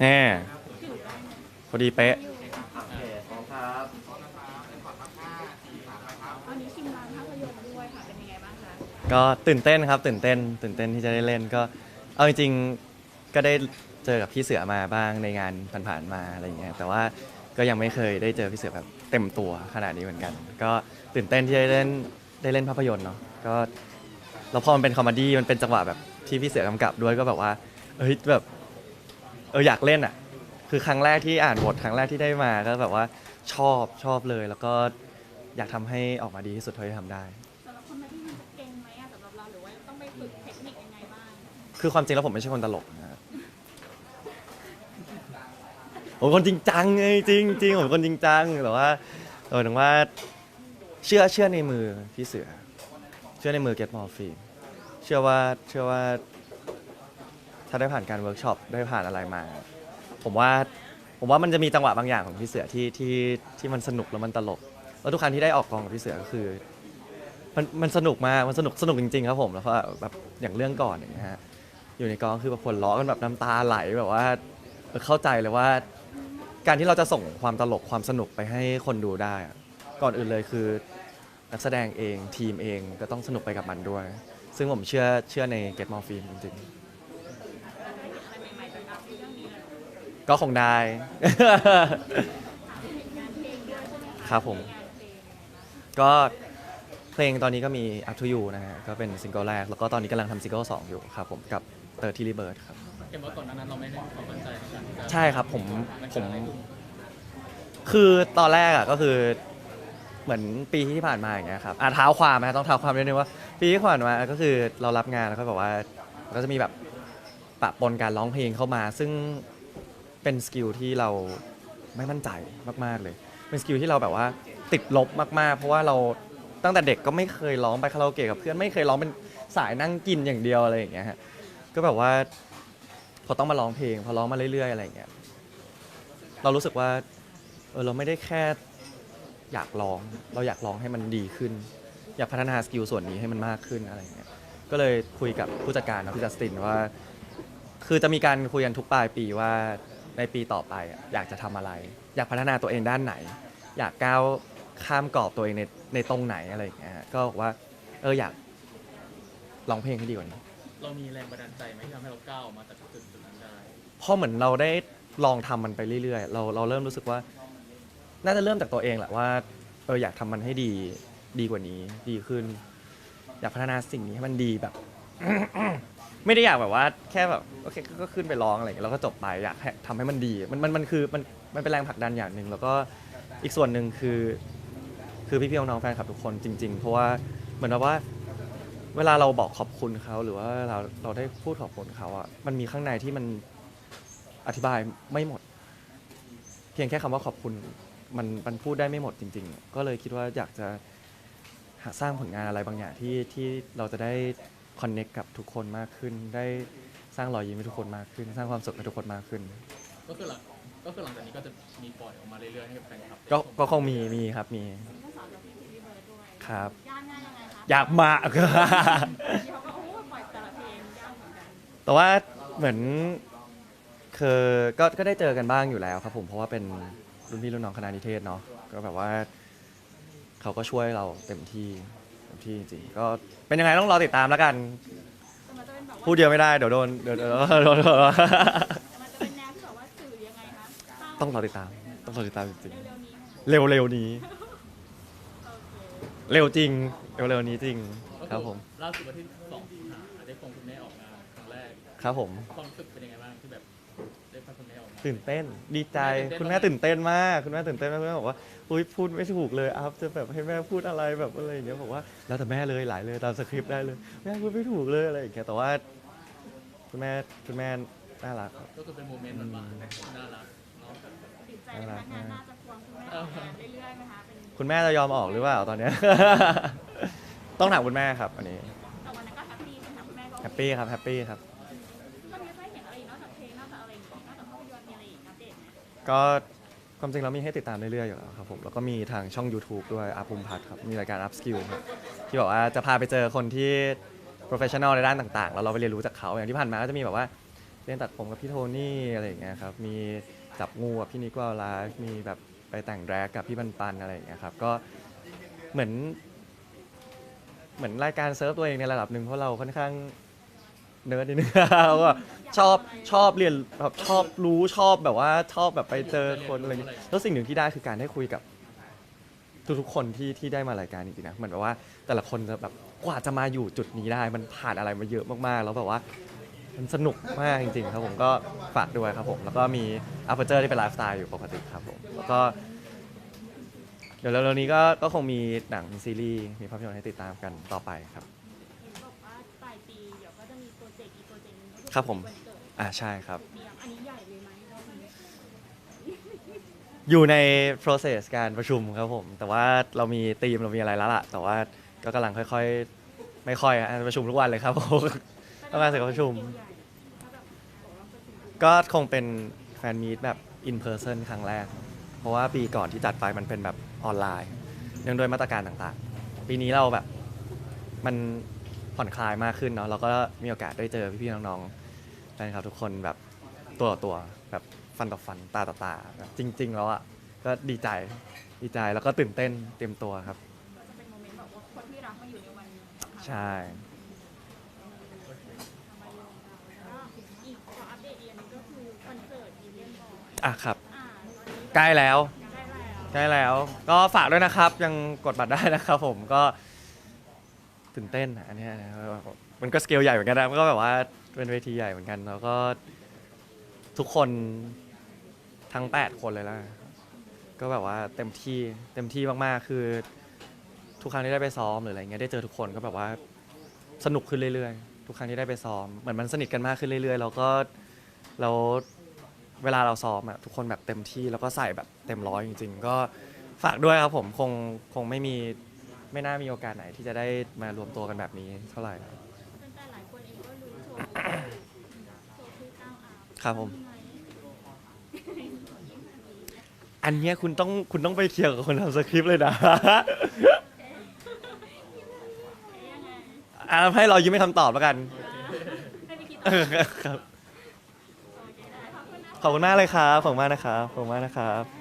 แน่พอดีเป๊ะโอเคพร้อมครับวันนี้ชิมร้านภาพยนตร์ด้วยค่ะเป็นยังไงบ้างคะก็ตื่นเต้นครับตื่นเต้น ตื่นเต้นที่จะได้เล่นก็ เอาจริงๆก็ได้เจอกับพี่เสือมาบ้างในงานผ่านๆมาอะไรอย่างเงี้ยแต่ว่าก็ยังไม่เคยได้เจอพี่เสือแบบเต็มตัวขนาดนี้เหมือนกัน ก็ตื่นเต้นที่ได้เล่นได้เล่นภาพยนตร์เนาะก็ แล้วพอมันเป็นคอมเมดี้มันเป็นจังหวะแบบที่พี่เสือกำกับด้วยก็แบบว่าเอ้ยแบบเอออยากเล่นอะ คือครั้งแรกที่อ่านบทครั้งแรกที่ได้มาก็แบบว่าชอบชอบเลย แล้วก็อยากทำให้ออกมาดีที่สุดเท่าที่ทำได้ สำหรับคนมาที่มันจะเก่งไหมอะสำหรับเราหรือว่าต้องไปฝึกเทคนิคยังไงบ้าง คือความจริงแล้วผมไม่ใช่คนตลกนะผมคนจริงจังไงจริงจริงผมคนจริงจังแต่ว่าเออถึงว่าเชื่อเชื่อในมือพี่เสือ เชื่อในมือเกตมอร์ฟีเชื่อว่าเชื่อว่า ถ้าได้ผ่านการเวิร์กช็อปได้ผ่านอะไรมา ผมว่าผมว่ามันจะมีจังหวะบางอย่างของพี่เสือที่ที่ที่มันสนุกแล้วมันตลก แล้วทุกครั้งที่ได้ออกกองกับพี่เสือก็คือ มันมันสนุกมากมันสนุกสนุกจริง ๆ ครับผมแล้วก็แบบอย่างเรื่องก่อนอย่างเงี้ยฮะอยู่ในกองคือแบบคนล้อกันแบบน้ำตาไหลแบบว่าเออเข้าใจเลยว่า การที่เราจะส่งความตลกความสนุกไปให้คนดูได้อะก่อนอื่นเลยคือ นักแสดงเองทีมเองก็ต้องสนุกไปกับมันด้วย ซึ่งผมเชื่อเชื่อใน Get More Film จริงอะไรใหม่ๆจากการเรื่องนี้เลยๆก็คงได้งานเพลงด้วยใช่ไหมคะครับผมงานเพลงก็เพลงตอนนี้ก็มี Up to You นะฮะ ก็เป็นซิงเกิลแรก แล้วก็ตอนนี้กำลังทำซิงเกิลสองอยู่ครับผมกับเตอร์ทีรีเบิร์ดครับเห็นว่าก่อนหนานั้นเราไม่ได้ความมั่นใจในการที่จะใช่ครับผมนผมเกิดอะไรขึ้นคือตอนแรกอะก็คือ เหมือนปีที่ผ่านมาอย่างเงี้ยครับอะเท้าความนะต้องเท้าความนิดนึงว่า ปีที่ผ่านมาก็คือเรารับงานแล้วก็แบบว่าก็จะมีแบบปะปนการร้องเพลงเข้ามา ซึ่งเป็นสกิลที่เราไม่มั่นใจมากๆเลย เป็นสกิลที่เราแบบว่าติดลบมากๆ เพราะว่าเราตั้งแต่เด็กก็ไม่เคยร้องไปคาราโอเกะกับเพื่อนไม่เคยร้องเป็นสายนั่งกินอย่างเดียวอะไรอย่างเงี้ยฮะก็แบบว่าพอต้องมาร้องเพลง พอร้องมาเรื่อยๆอะไรอย่างเงี้ยเรารู้สึกว่าเออเราไม่ได้แค่ อยากร้อง เราอยากร้องให้มันดีขึ้น อยากพัฒนาสกิลส่วนนี้ให้มันมากขึ้นอะไรอย่างเงี้ยก็เลยคุยกับผู้จัดการนะพี่จัสตินว่า คือจะมีการคุยกันทุกปลายปีว่าในปีต่อไปอะอยากจะทำอะไร อยากพัฒนาตัวเองด้านไหน อยากก้าวข้ามกรอบตัวเองในในตรงไหนอะไรอย่างเงี้ยฮะก็บอกว่าเอออยากร้องเพลงให้ดีกว่านี้ เรามีแรงบันดาลใจไหมที่ทำให้เราก้าวออกมาจากจุดจุดนั้นได้ พอเหมือนเราได้ลองทำมันไปเรื่อยๆ เราเราเริ่มรู้สึกว่า น่าจะเริ่มจากตัวเองแหละว่าเอออยากทำมันให้ดีดีกว่านี้ ดีขึ้น อยากพัฒนาสิ่งนี้ให้มันดีแบบ ไม่ได้อยากแบบว่า แค่แบบโอเคก็ก็ขึ้นไปร้องอะไรอย่างเงี้ยแล้วก็จบไปอยากให้ทำให้มันดีมันมันมันคือมันมันเป็นแรงผลักดันอย่างหนึ่งแล้วก็อีกส่วนหนึ่งคือ คือพี่ๆน้องๆแฟนคลับทุกคนจริง ๆ เพราะว่าเหมือนกับว่า เวลาเราบอกขอบคุณเขาหรือว่าเราเราได้พูดขอบคุณเขาอะมันมีข้างในที่มันอธิบายไม่หมด เพียงแค่คำว่าขอบคุณ มันมันพูดได้ไม่หมดจริง ๆ ก็เลยคิดว่าอยากจะหาสร้างผลงานอะไรบางอย่างที่ที่เราจะได้คอนเน็กกับทุกคนมากขึ้น ได้สร้างรอยยิ้มให้ทุกคนมากขึ้น สร้างความสุขให้ทุกคนมากขึ้น ก็คือหลังก็คือหลังจากนี้ก็จะมีปล่อยออกมาเรื่อยๆให้กับแฟนคลับก็ก็คงมีมีครับมีก็สอนกับพี่ทีเบิร์ดด้วยครับยากง่ายยังไงคะอยากมากที่เขาก็โอ้ปล่อยแต่ละเพลงยากเหมือนกันแต่ว่าเหมือนคือก็ก็ได้เจอกันบ้างอยู่แล้วครับผมเพราะว่าเป็น รุ่นพี่รุ่นน้องคณะนิเทศเนาะก็แบบว่าเขาก็ช่วยเราเต็มที่เต็มที่จริงๆก็เป็นยังไงต้องรอติดตามแล้วกัน แต่มันจะเป็นแบบว่าพูดเยอะไม่ได้เดี๋ยวโดนเดี๋ยวเดี๋ยวโดนแต่มันจะเป็นแนวที่แบบว่าสื่อยังไงคะเศร้าต้องรอติดตาม ต้องรอติดตามจริงเร็วๆนี้ๆเร็วๆนี้ โอเคเร็วจริงเร็วๆนี้จริงก็อครับผมล่าสุดวันที่สองสิงหาได้ควงคุณแม่ออกงานครั้งแรกครับผม ความรู้สึกเป็นยังไงบ้างที่แบบ ได้พาคุณแม่ออกมาตื่นเต้น ดีใจตื่นเต้นคุณแม่ตื่นเต้นมากคุณแม่ตื่นเต้นมากคุณแม่บอกว่าอุ้ยพูดไม่ถูกเลยอัพจะแบบให้แม่พูดอะไรแบบอะไรอย่างเงี้ยบอกว่าแล้วแต่แม่เลยหลายเลยตามสคริปต์ได้เลยแม่พูดไม่ถูกเลยอะไรอย่างเงี้ยแต่ว่า คุณแม่คุณแม่น่ารักครับ ก็คือเป็นโมเมนต์หวานๆน่ารักเนาะติดใจในพนักงานน่าจะควงคุณแม่ออกงานเรื่อยๆไหมคะเป็นคุณแม่จะยอมออกหรือเปล่าตอนเนี้ย ต้องถามคุณแม่ครับ อันนี้แต่วันนั้นก็แฮปปี้ใช่ไหมคะคุณแม่ก็แฮปปี้ครับแฮปปี้ครับ ก็ความจริงแล้วมีให้ติดตามเรื่อยๆอยู่แล้วครับผมแล้วก็มีทางช่อง YouTube ด้วยอาภูมิพัฒน์ครับมีรายการ Up Skill ครับที่บอกว่าจะพาไปเจอคนที่ professional ในด้านต่างๆ แล้วเราไปเรียนรู้จากเขาอย่างที่ผ่านมาก็จะมีแบบว่าเรียนตัดผมกับพี่โทนี่อะไรอย่างเงี้ยครับมีจับงูกับพี่นิกวาลามีแบบไปแต่งแดรกกับพี่ปันปันอะไรอย่างเงี้ยครับก็เหมือน เหมือนรายการเซิร์ฟตัวเองในระดับหนึ่งเพราะเราค่อนข้าง เนิร์ดนิดนึงเราชอบชอบเรียนแบบชอบรู้ชอบแบบว่าชอบแบบไปเจอคนอะไรอย่างเงี้ยแล้วสิ่งหนึ่งที่ได้คือการได้คุยกับ ทุกๆคนที่ที่ได้มารายการจริงๆนะเหมือนแบบว่าแต่ละคนจะแบบกว่าจะมาอยู่จุดนี้ได้ มันผ่านอะไรมาเยอะมากๆ แล้วแบบว่า มันสนุกมากจริงๆครับผมก็ฝากด้วยครับผม แล้วก็มีอัปเปอร์เจอร์ที่เป็นไลฟ์สไตล์อยู่ปกติครับผมแล้วก็ เดี๋ยวเร็วๆนี้ก็ก็คงมีหนังมีซีรีส์มีภาพยนตร์ให้ติดตามกันต่อไปครับ ครับผม อ่าใช่ครับ อันนี้ใหญ่เลยไหมรอบนี้อยู่ใน process การประชุมครับผม แต่ว่าเรามีทีมเรามีอะไรแล้วล่ะ แต่ว่าก็กำลังค่อยๆ ไม่ค่อยอะประชุมทุกวันเลยครับผม ต้องการเสร็จก็ประชุมถ้าแบประชุม ก็คงเป็นแฟนมีตแบบ in person ครั้งแรก เพราะว่าปีก่อนที่จัดไปมันเป็นแบบออนไลน์เนื่องด้วยมาตรการต่างๆ ปีนี้เราแบบมันผ่อนคลายมากขึ้นเนาะเราก็มีโอกาสได้เจอพี่ๆน้องๆ แฟนคลับทุกคนแบบตัวต่อตัวแบบฟันต่อฟันตาต่อตาแบบจริง ๆ แล้วอะก็ดีใจดีใจแล้วก็ตื่นเต้นเตรียมตัวครับ ก็จะเป็นโมเมนต์แบบว่าคนที่รักมาอยู่ในวันสำคัญใช่ มาอยู่กับเราแล้วก็อีกขออัปเดตอีกอันหนึงก็คือคอนเสิร์ตอีเลียนบอยอะครับ อ่าตอนนี้ใกล้แล้วได้แล้วใกล้แล้วก็ฝากด้วยนะครับ ยังกดบัตรได้นะครับผมก็ตื่นเต้นอะอันเนี้ย มันก็สเกลใหญ่เหมือนกันนะมันก็แบบว่าเป็นเวทีใหญ่เหมือนกัน แล้วก็ทุกคนทั้ง 8 คนเลยล้วก็แบบว่าเต็มที่เต็มที่มากๆ คือทุกครั้งที่ได้ไปซ้อมหรืออะไรเงี้ยได้เจอทุกคนก็แบบว่าสนุกขึ้นเรื่อยๆ ทุกครั้งที่ได้ไปซ้อมเหมือนมันสนิทกันมากขึ้นเรื่อยๆ แล้วก็แล้วเวลาเราซ้อมอะทุกคนแบบเต็มที่แล้วก็ใส่แบบเต็มร้อยจริง ๆ ก็ฝากด้วยครับผมคงคงไม่มีไม่น่ามีโอกาสไหนที่จะได้มารวมตัวกันแบบนี้เท่าไหร่แต่หลายคนเองก็รู้โชว์โชว์คือก้าวอา ครับผมยังไงอันเนี้ยคุณต้องคุณต้องไปเคลียร์กับคนทำสคริปต์เลยนะยังไงอะให้เรายิ้มไม่คำตอบแล้วกันให้พี่คิดเอต่ออครับโอเคได้ขอบคุณนะขอบคุณมากเลยครับ ขอบคุณมากนะครับ ขอบคุณมากนะครับ